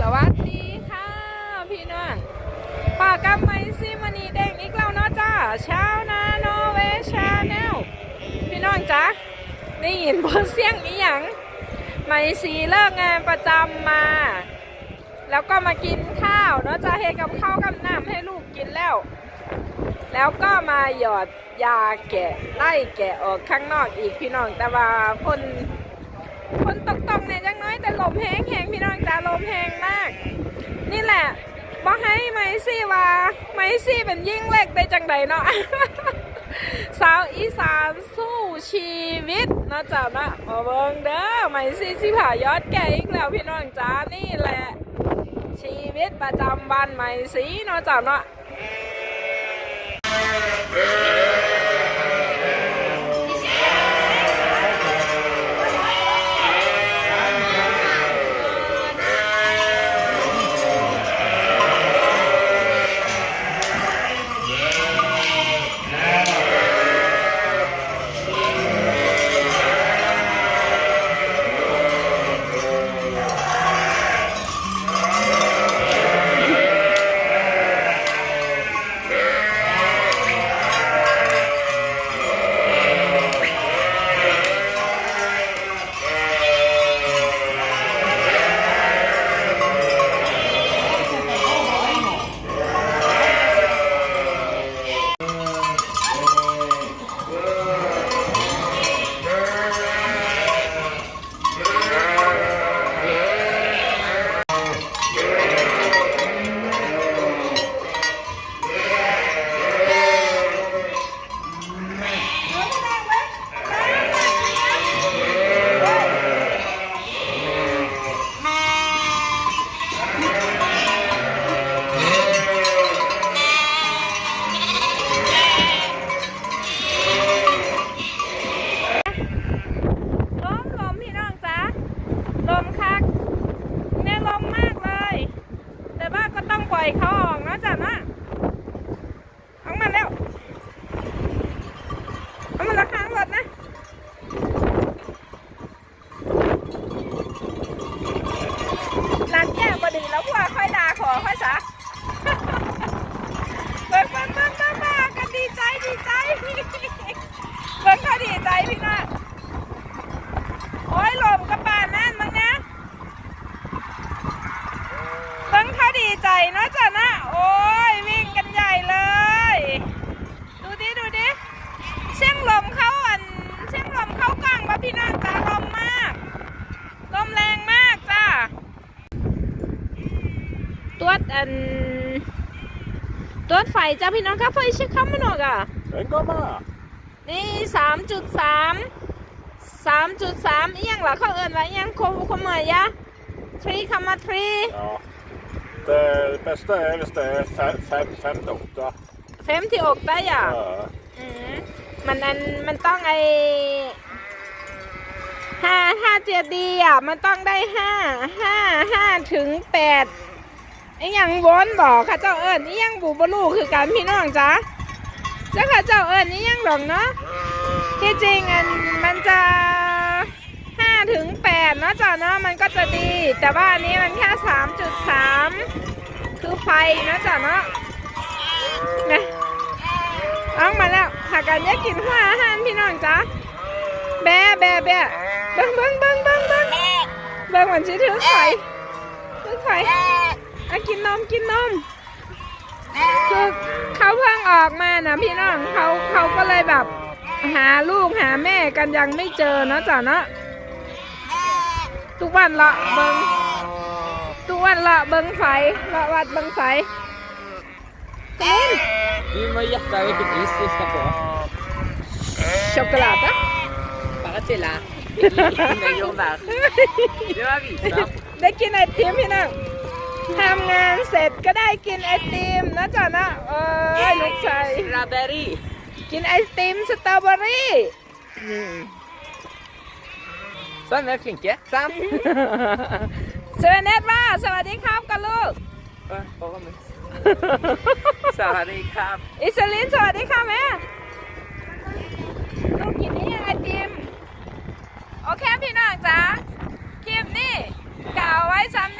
สวัสดีค่ะ พี่น้องป่ากับไมซี่มันีเด้งอีกแล้วเนาะจ้าเช้านาโนเวชาแนลพี่น้องจ้าได้ยินบนเสียงอีหยังไมซีเลิกงานประจำมา แล้วก็มากินข้าวเนาะจะเฮกับข้าวกับน้ำให้ลูกกินแล้ว แล้วก็มาหยอดยาแกะไล่แกะออกข้างนอกอีกพี่น้องแต่ว่าคน คนตกตกเนี่ยจังน้อยแต่ลมแห้งแห้งพี่น้องจ้าลมแห้งมาก นี่แหละบอกให้ไมซี่ว่าไมซี่เป็นยิ่งเล็กได้จังใดเนาะสาวอีสานสู้ชีวิตนะจ้าเนาะมาเบิ่งเด้อไมซี่สิผ่ายอดแก่อีกแล้วพี่น้องจ้านี่แหละ ชีวิตประจำวันไมซี่เนาะจ้าเนาะ ล่อยเขาออกนะจ๊ะนะเอามาแล้วเอามาละค้างรถนะหลังแก้พอดีแล้วพวกค่อยด่าขอค่อยสา เบิ่งเบิ่งเบิ่งเบิ่งเบิ่งกันดีใจดีใจ เบิ่งเขาดีใจพี่น้อง โอ้ยลมกระปานนั่นมั้งนะเพิ่งเขาดีใจเนอะจ้ะนะ โอ้ยวิ่งกันใหญ่เลย ดูดิดูดิเสียงลมเข้าอันเสียงลมเข้ากลางว่าพี่น้องจ้าลมมาก ลมแรงมากจ้า ตัวจอันตัวจไฟจ้าพี่น้องครับไฟเช็คคำมันออกอะ Den kommer! นี่สามจุดสามสามจุดสามอีหยังเหรอเขาเอินว่าอีหยังโคโคเมยะทรีคำมาทรี Ja. Det bästa är hvis det är fem, fem, fem til åtte. เฟมที่อกได้อะ Ja. อืมมันอันมันต้องไอห้าห้าเจ็ดดีอะมันต้องได้ห้าห้าห้าถึงแปด ไอ้ยังวนบอกค่ะเจ้าเอิญนี่ยังบูบลูคือการพี่น้องจ้าเจ้าค่ะเจ้าเอิญนี่ยังหรอกเนาะที่จริงอันมันจะห้าถึงแปดเนาะจ้าเนาะมันก็จะดี แต่ว่าอันนี้มันแค่สามจุดสามคือไฟเนาะจ้าเนาะนะเอามาแล้วหากันแยกกินหัวอาหารพี่น้องจ้าแบะแบะแบะเบิ้งเบิ้งเบิ้งเบิ้งเบิ้งเบิ้งเหมือนชิถือไข่ถือไข่ อะกินนมกินนมคือเขาเพิ่งออกมานะพี่น้องเขาเขาก็เลยแบบ หาลูกหาแม่กันยังไม่เจอเนาะจ้ะเนาะทุกวันละเบิ้งทุกวันละเบิ้งไฟละวัดเบิ้งไฟกมิน Vi må gjette hvilket is vi skal få. ช็อกโกแลตอะ Bare chille. Med jordbær. Det var visa. ได้กินไอติมพี่น้อง ทำงานเสร็จก็ได้กินไอติมนะจ๊ะนะเอ้ยลูกชาย Strawberry. กินไอติมสตรอเบอรี่ Sånn, vi er flinke. Sant? สวัสดีว่าสวัสดีครับกันลูก Å, Bare mus. Sorry, krab. อิสลินสวัสดีค่ะแม่ลูกกินนี่ยังไอติมโอเคพี่น้องจ๋าคลิปนี้กล่าวไว้ซ้ำ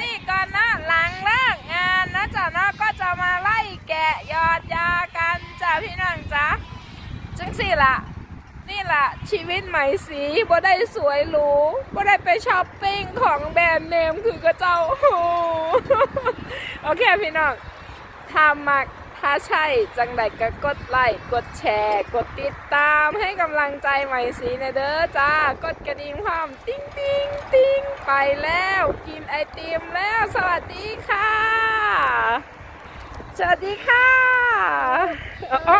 นี่ก่อนนะลา นะก็จะมาไล่แกะยอดยากันจ้าพี่น้องจ้าจังสี่ละนี่ละชีวิตใหม่สีบ่ได้สวยหรูบ่ได้ไปช้อปปิ้งของแบรนด์เนมคือก็เจ้าโอเคพี่น้องถ้ามักถ้าใช่จังใดก็กดไลค์กดแชร์ กดติดตามให้กำลังใจใหม่สีในเด้อจ้ากดกระดิ่งความ ติ๊งติ๊งติ๊ง ไปแล้วกินไอติมแล้ว สวัสดีค่ะ สวัสดีค่ะอ๋อ